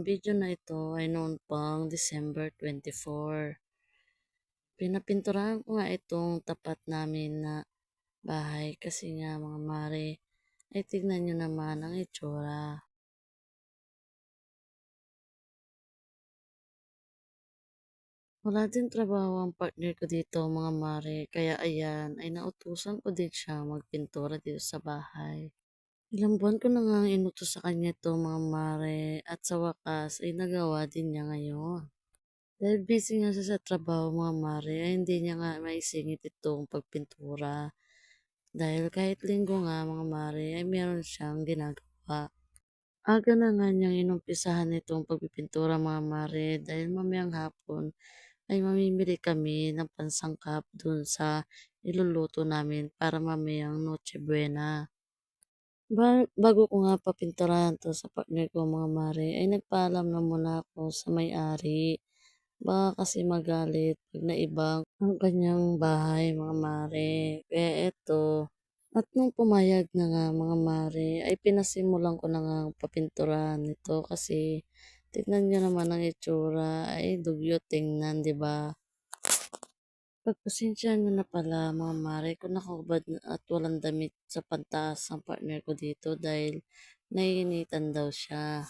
video na ito ay noon pang December 24. Pinapinturahan ko nga itong tapat namin na bahay kasi nga mga mare ay tignan nyo naman ang itsura. Wala din trabaho ang partner ko dito mga mare kaya ayan ay nautusan ko din siya magpintura dito sa bahay. Ilang buwan ko na nga inutos sa kanya ito mga mare at sa wakas ay nagawa din niya ngayon. Dahil busy nga siya sa trabaho mga mare ay hindi niya nga maisingit itong pagpintura. Dahil kahit linggo nga mga mare ay meron siyang ginagawa. Aga na nga niyang inumpisahan itong pagpipintura mga mare dahil mamayang hapon ay mamimili kami ng pansangkap dun sa iluluto namin para mamayang Noche Buena. Ba- bago ko nga papinturahan to sa partner ko mga mare ay nagpaalam na muna ako sa may-ari. Baka kasi magalit pag naibang ang kanyang bahay mga mare. Kaya eto, at nung pumayag na nga mga mare, ay pinasimulan ko na nga papinturahan nito kasi tignan nyo naman ang itsura, ay dugyot tingnan, di ba? Pagpasensya nyo na pala mga mare kung nakahubad na at walang damit sa pantaas ang partner ko dito dahil naiinitan daw siya.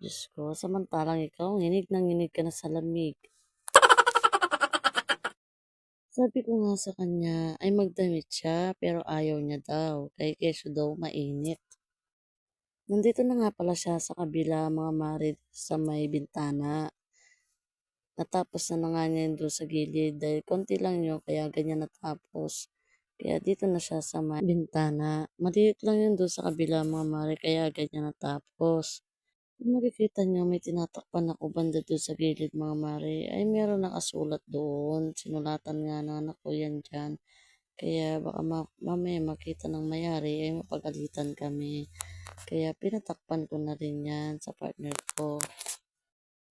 Diyos ko, samantalang ikaw, nginig na nginig ka na sa lamig. Sabi ko nga sa kanya ay magdamit siya pero ayaw niya daw kay keso daw mainit. Nandito na nga pala siya sa kabila mga mare sa may bintana. Natapos na na nga niya doon sa gilid dahil konti lang yun kaya ganyan natapos. Kaya dito na siya sa bintana. Maliit lang yun doon sa kabila mga mare kaya ganyan natapos. Kung makikita nyo, may tinatakpan ako banda doon sa gilid mga mare. Ay meron nakasulat doon. Sinulatan nga na anak ko yan dyan. Kaya baka ma- mamaya makita ng mayari ay mapagalitan kami. Kaya pinatakpan ko na rin yan sa partner ko.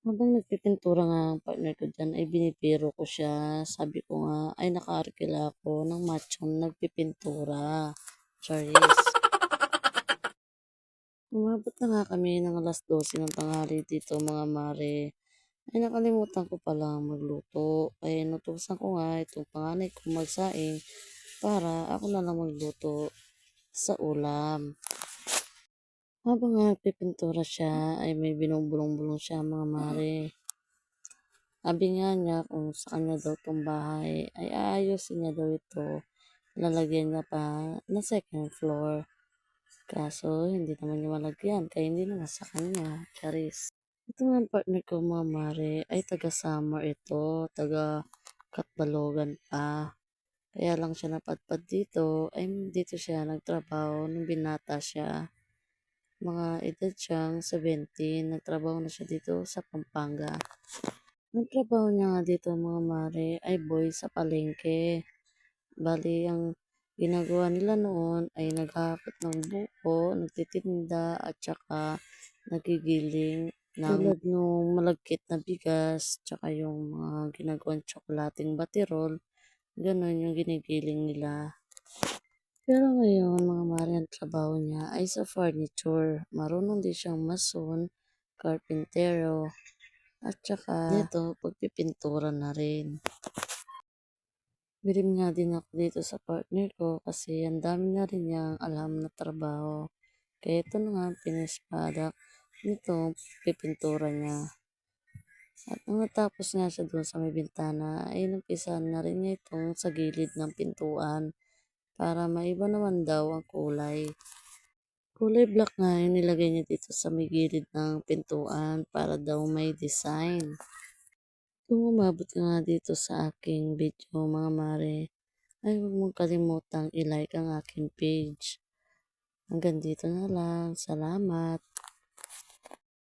Habang nagpipintura nga ang partner ko dyan, ay binibiro ko siya. Sabi ko nga, ay nakaarkila ako ng machong nagpipintura. Charis. Umabot na nga kami ng alas 12 ng tanghali dito mga mare. Ay nakalimutan ko pala magluto. Kaya inutusan ko nga itong panganay ko magsaing para ako na lang magluto sa ulam. Habang nagpipintura siya ay may binubulong-bulong siya mga mare. Sabi nga niya kung sa kanya daw itong bahay ay aayusin niya daw ito. Lalagyan niya pa na second floor. Kaso, hindi naman niya malagyan, kaya hindi naman sa kanya, charis. Ito nga partner ko, mga mare, ay taga summer ito, taga Katbalogan pa. Kaya lang siya napadpad dito, ay dito siya nagtrabaho nung binata siya. Mga edad siyang 17, nagtrabaho na siya dito sa Pampanga. Nagtrabaho niya nga dito mga mare ay boy sa palengke. Bali, ang ginagawa nila noon ay naghahakot ng buko, nagtitinda at saka nagigiling ng tulad nung malagkit na bigas, tsaka yung mga ginagawang tsokolating batirol, ganun yung ginigiling nila. Pero ngayon, mga mari, ang trabaho niya ay sa furniture. Marunong din siyang mason, carpintero, at saka dito, pagpipintura na rin. Birim nga din ako dito sa partner ko kasi ang dami na rin niyang alam na trabaho. Kaya ito na nga ang finished nito, pipintura niya. At nung natapos nga siya doon sa may bintana, ay numpisan na rin niya itong sa gilid ng pintuan para maiba naman daw ang kulay. Kulay black nga yung nilagay niya dito sa may gilid ng pintuan para daw may design. Kung umabot ka nga dito sa aking video mga mare, ay huwag mong kalimutang i-like ang aking page. Hanggang dito na lang. Salamat.